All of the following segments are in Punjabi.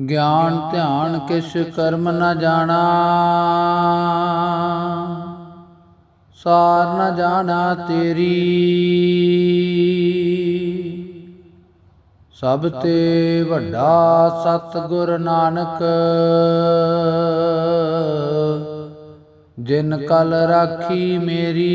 ਗਿਆਨ ਧਿਆਨ ਕਿਛ ਕਰਮ ਨ ਜਾਣਾ। ਸਾਰ ਨ ਜਾਣਾ ਤੇਰੀ। ਸਭ ਤੇ ਵੱਡਾ ਸਤਿਗੁਰ ਨਾਨਕ। ਜਿਨ ਕਲ ਰਾਖੀ ਮੇਰੀ।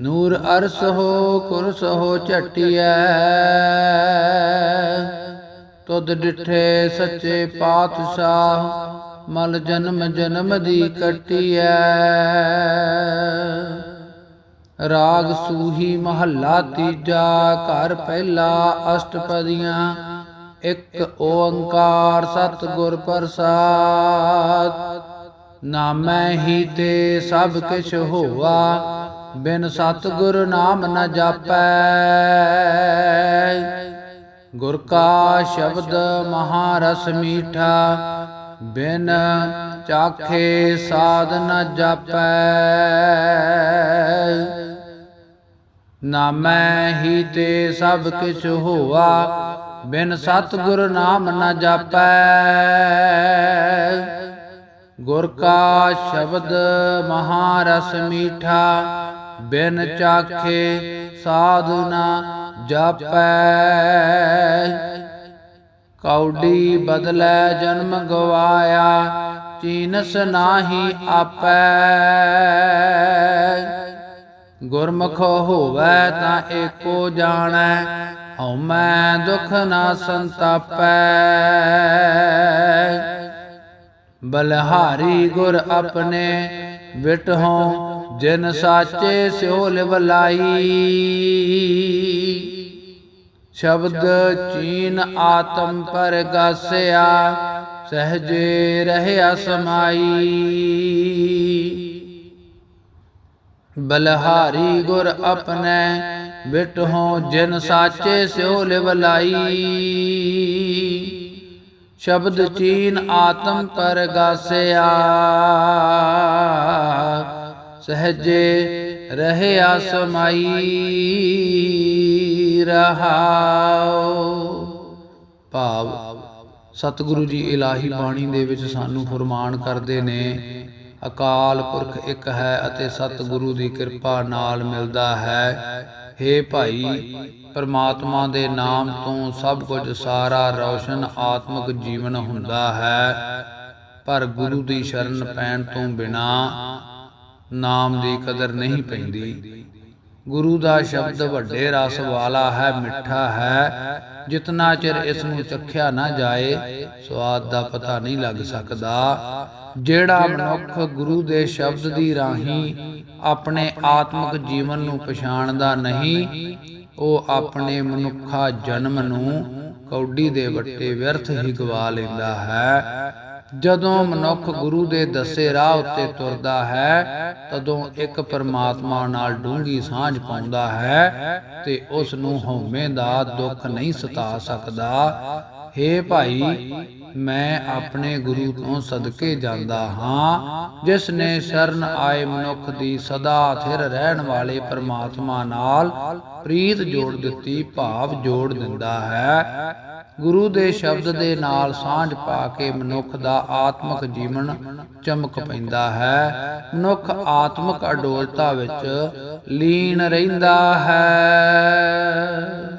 ਨੂਰ ਅਰਸ ਹੋ ਕੁਰਸ ਹੋ ਝਟਿਐ, ਤੁਧ ਡਿਠੇ ਸੱਚੇ ਪਾਤਸ਼ਾਹ, ਮਲ ਜਨਮ ਜਨਮ ਦੀ ਕਟਿਐ। ਰਾਗ ਸੂਹੀ ਮਹੱਲਾ ਤੀਜਾ, ਘਰ ਪਹਿਲਾ ਅਸ਼ਟਪਦੀਆਂ, ਇੱਕ ਓੰਕਾਰ ਸਤਿਗੁਰ ਪ੍ਰਸਾਦ। ਨਾਮੈ ਹੀ ਤੇ ਸਭ ਕਿਛ ਹੋਆ ਬਿਨ ਸਤਿਗੁਰ ਨਾਮ ਨ ਜਾਪੈ। ਗੁਰ ਕਾ ਸ਼ਬਦ ਮਹਾਰਸ ਮੀਠਾ, ਬਿਨ ਚਾਖੇ ਸਾਧ ਨ ਜਾਪੈ। ਨਾਮੈ ਹੀ ਤੇ ਸਭ ਕਿਛ ਹੋਆ, ਬਿਨ ਸਤਿਗੁਰ ਨਾਮ ਨ ਜਾਪੈ। ਗੁਰ ਕਾ ਸ਼ਬਦ ਮਹਾਰਸ ਮੀਠਾ ਬਿਨ ਚਾਖੇ ਸਾਧੂ ਨ ਜਾਪੈ। ਕੌਡੀ ਬਦਲੈ ਜਨਮ ਗਵਾਇਆ, ਚੀਨਸ ਨਾਹੀ ਆਪੈ। ਗੁਰਮੁਖ ਹੋਵੈ ਤਾਂ ਏਕੋ ਜਾਣੈ, ਹਉਮੈ ਦੁਖ ਨਾ ਸੰਤਾਪੈ। ਬਲਹਾਰੀ ਗੁਰ ਆਪਣੇ ਵਿਟਹੋਂ ਜਿਨ ਸਾਚੇ ਸਿਓ ਲਿਵਲਾਈ ਸ਼ਬਦ ਚੀਨ ਆਤਮ ਪਰ ਪਰਗਾਸਿਆ ਸਹਜੇ ਰਹਿਆ ਸਮਾਈ। ਬਲਹਾਰੀ ਗੁਰ ਆਪਣੇ ਬਿਟਹੋਂ ਜਿਨ ਸਾਚੇ ਸਿਓ ਲਿਵਲਾਈ ਸ਼ਬਦ ਚੀਨ ਆਤਮ ਪਰ ਪਰਗਾਸਿਆ ਸਹਜੇ ਰਹਿਆ ਸਮਾਈ ਰਹਾਉ ਭਾਵ ਸਤਿਗੁਰੂ ਜੀ ਇਲਾਹੀ ਬਾਣੀ ਦੇ ਵਿੱਚ ਸਾਨੂੰ ਫਰਮਾਨ ਕਰਦੇ ਨੇ, ਅਕਾਲ ਪੁਰਖ ਇੱਕ ਹੈ ਅਤੇ ਸਤਿਗੁਰੂ ਦੀ ਕਿਰਪਾ ਨਾਲ ਮਿਲਦਾ ਹੈ। हे ਭਾਈ, ਪਰਮਾਤਮਾ ਦੇ ਨਾਮ ਤੋਂ ਸਭ ਕੁਝ ਸਾਰਾ ਰੌਸ਼ਨ ਆਤਮਿਕ ਜੀਵਨ ਹੁੰਦਾ ਹੈ। ਪਰ ਗੁਰੂ ਦੀ ਸ਼ਰਨ ਪੈਣ ਤੋਂ ਬਿਨਾ ਨਾਮ ਦੀ ਕਦਰ ਨਹੀਂ ਪੈਂਦੀ। ਗੁਰੂ ਦਾ ਸ਼ਬਦ ਵੱਡੇ ਰਸ ਵਾਲਾ ਹੈ, ਮਿੱਠਾ ਹੈ। ਜਿਤਨਾ ਚਿਰ ਇਸ ਨੂੰ ਚਖਿਆ ਨਾ ਜਾਏ, ਸਵਾਦ ਦਾ ਪਤਾ ਨਹੀਂ ਲੱਗ ਸਕਦਾ। ਜਿਹੜਾ ਮਨੁੱਖ ਗੁਰੂ ਦੇ ਸ਼ਬਦ ਦੀ ਰਾਹੀਂ ਆਪਣੇ ਆਤਮਿਕ ਜੀਵਨ ਨੂੰ ਪਛਾਣਦਾ ਨਹੀਂ, ਉਹ ਆਪਣੇ ਮਨੁੱਖਾ ਜਨਮ ਨੂੰ ਕੌਡੀ ਦੇ ਵੱਟੇ ਵਿਅਰਥ ਹੀ ਗਵਾ ਲੈਂਦਾ ਹੈ। ਜਦੋਂ ਮਨੁੱਖ ਗੁਰੂ ਦੇ ਦੱਸੇ ਰਾਹ ਉੱਤੇ ਤੁਰਦਾ ਹੈ, ਤਦੋਂ ਇੱਕ ਪਰਮਾਤਮਾ ਨਾਲ ਡੂੰਗੀ ਸਾਂਝ ਪਾਉਂਦਾ ਹੈ ਤੇ ਉਸ ਨੂੰ ਹਉਮੈ ਦਾ ਦੁੱਖ ਨਹੀਂ ਸਤਾ ਸਕਦਾ। हे ਭਾਈ, ਮੈਂ ਆਪਣੇ ਗੁਰੂ ਤੋਂ ਸਦਕੇ ਜਾਂਦਾ ਹਾਂ, ਜਿਸ ਨੇ ਸ਼ਰਨ ਆਏ ਮਨੁੱਖ ਦੀ ਸਦਾ ਥਿਰ ਰਹਿਣ ਵਾਲੇ ਪਰਮਾਤਮਾ ਨਾਲ ਪ੍ਰੀਤ ਜੋੜ ਦਿੱਤੀ, ਭਾਵ ਜੋੜ ਦਿੰਦਾ ਹੈ। ਗੁਰੂ ਦੇ ਸ਼ਬਦ ਦੇ ਨਾਲ ਸਾਂਝ ਪਾ ਕੇ ਮਨੁੱਖ ਦਾ ਆਤਮਿਕ ਜੀਵਨ ਚਮਕ ਪੈਂਦਾ ਹੈ। ਮਨੁੱਖ ਆਤਮਿਕ ਅਡੋਲਤਾ ਵਿੱਚ ਲੀਨ ਰਹਿੰਦਾ ਹੈ।